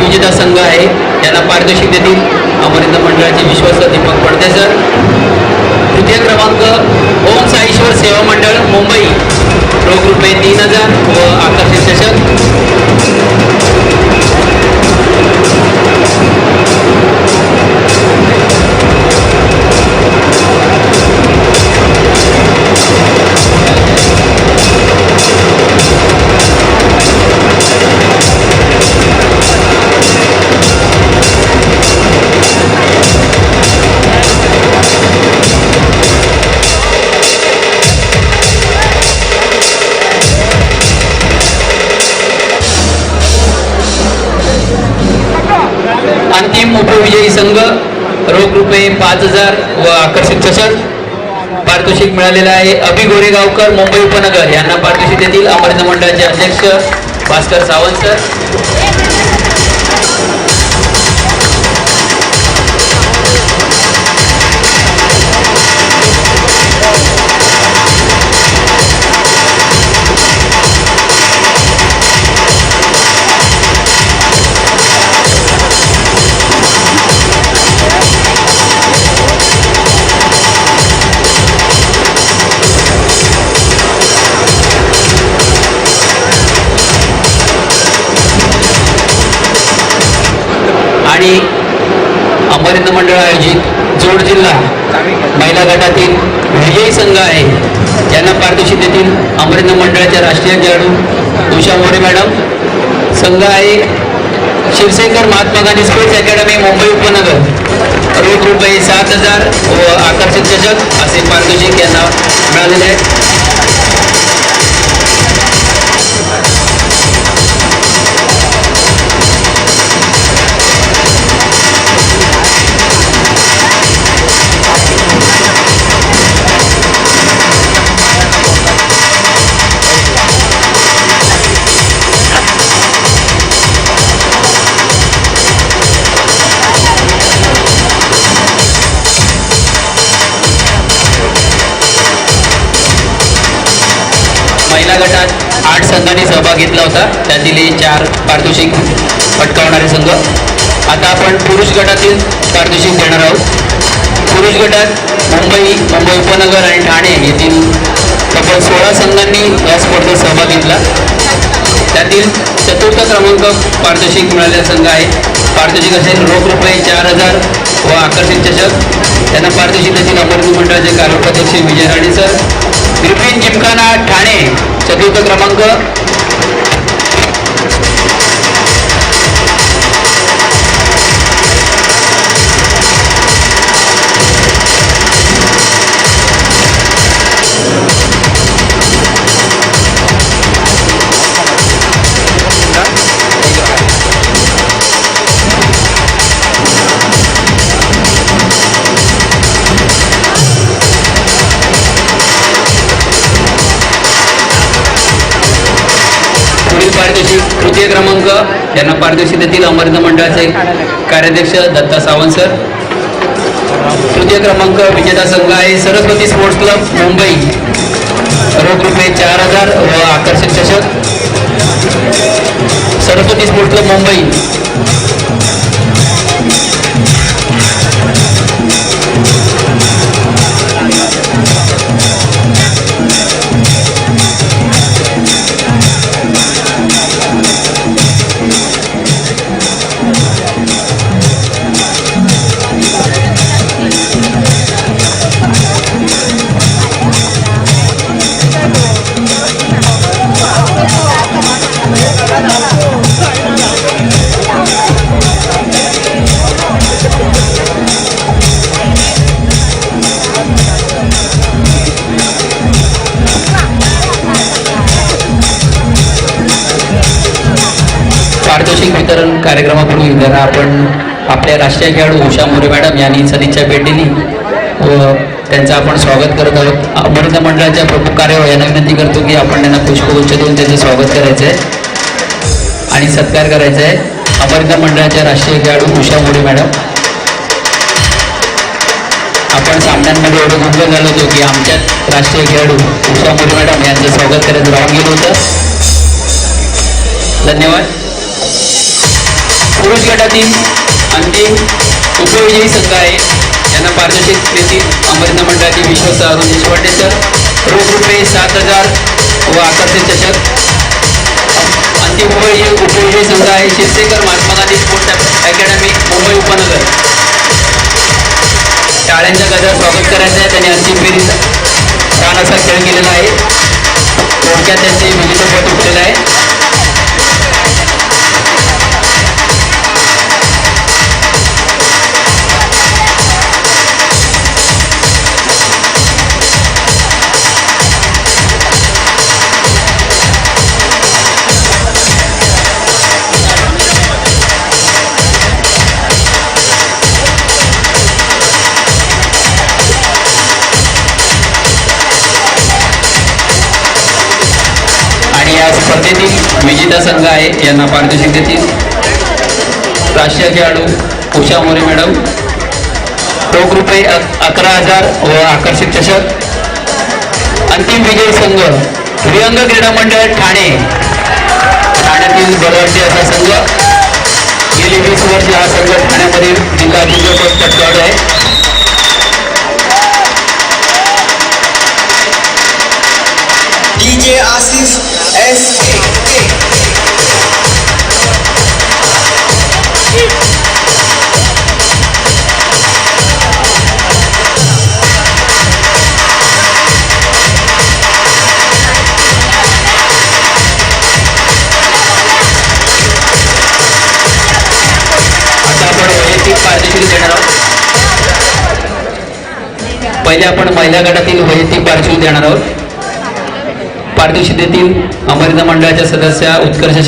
विजेता संघ आहे यांना पारितोषिक देतील अमरिंद मंडळाचे विश्वस्त दीपक पडते सर. तृतीय क्रमांक ओम साईश्वर सेवा मंडळ मुंबई. रोख रुपये तीन हजार व आकर्षित चषक पाच हजार व आकर्षित चषक पारितोषिक मिळालेलं आहे. अभि गोरेगावकर मुंबई उपनगर. यांना पारितोषिक देतील अमरिंद मंडळाचे अध्यक्ष भास्कर सावंत. सर अमरिंद मंडळ आयोजित जोड जिल्हा महिला गटातील विजयी संघ आहे. यांना पारितोषिक देतील अमरिंद मंडळाच्या राष्ट्रीय खेळाडू उषा मोरे मॅडम. संघ आहे शिवसेकर महात्मा गांधी स्पोर्ट्स अकॅडमी मुंबई उपनगर. रोख रुपये सात हजार व आकर्षित चषक असे पारितोषिक यांना मिळालेले आहे गटात आठ संघांनी सहभाग घेतला होता. त्यातील चार पारितोषिक पटकावणारे संघ. आता आपण पुरुष गटातील पारितोषिक देणार आहोत. पुरुष गटात मुंबई मुंबई उपनगर आणि ठाणे येथील तब्बल सोळा संघांनी या स्पर्धेत सहभाग घेतला. त्यातील चतुर्थ क्रमांक पारितोषिक मिळालेला संघ आहे. पारितोषिक असेल रोख रुपये चार हजार व आकर्षित चषक. त्यांना पारितोषिक देखील अमरदू मंडळाचे कार्योपाध्यक्ष विजय राणे सर. ग्रिफिन जिमखाना ठाणे. क्रमांक पुढील तृतीय क्रमांक यांना पारदर्शी देतील अमरिंद मंडळाचे कार्याध्यक्ष दत्ता सावंत सर. तृतीय क्रमांक विजेता संघ आहे सरस्वती स्पोर्ट्स क्लब मुंबई. रोख रुपये चार हजार व आकर्षक चषक. Saraswati sports club Mumbai. वितरण कार्यक्रमापूर्वी जरा आपण आपल्या राष्ट्रीय खेळाडू उषा मोरे मॅडम यांनी सदिच्छा भेट दिली व त्यांचं आपण स्वागत करत आहोत. अमृत मंडळाच्या प्रमुख कार्य यांना विनंती करतो की आपण त्यांना पुष्पगुच्छ देऊन त्यांचं स्वागत करायचं आहे आणि सत्कार करायचा आहे अमृत मंडळाच्या राष्ट्रीय खेळाडू उषा मोरे मॅडम. आपण सामन्यांमध्ये एवढं गुंग झालो होतो की आमच्यात राष्ट्रीय खेळाडू उषा मोरे मॅडम यांचं स्वागत करायचं राहून गेलं होतं. धन्यवाद. गटातील अंतिम उपविजयी संघ आहे. यांना पारितोषिक देतील अमरिंद मंडळातील विश्वस्त अरुण देशपांडे सर. रोख रुपये सात हजार व आकर्षित चषक अंतिम उपविजयी उपविजयी संघ आहे. शिरसेकर महात्मा गांधी स्पोर्ट्स अकॅडमी मुंबई उपनगर. टाळ्यांच्या गजर स्वागत करायचं आहे. त्यांनी अंतिम फेरीचा छान असा खेळ केलेला आहे. थोडक्यात त्यांचे विजेतेपद उठलेलं आहे. देतील विजेता संघ आहे यांना पारितोषिक देतील. राष्ट्रीय खेळाडू उषा मोरे मॅडम. रोख रुपये अकरा हजार व आकर्षक चषक. अंतिम विजयी संघ श्रीअंग क्रीडा मंडळ ठाणे. ठाण्यातील बलवाटी असा संघ. गेली वीस वर्ष हा संघ ठाण्यामधील जिल्हा अजिंक्यपद पटकावला आहे? DJ Asis S.A. आता आपण वैयक्तिक देणार आहोत पहिले आपण महिला गटातील वैयक्तिक पारितोषिक देणार आहोत पारितोषिक देतील. अमरिंद मंडळाच्या सदस्या उत्कर्ष शेड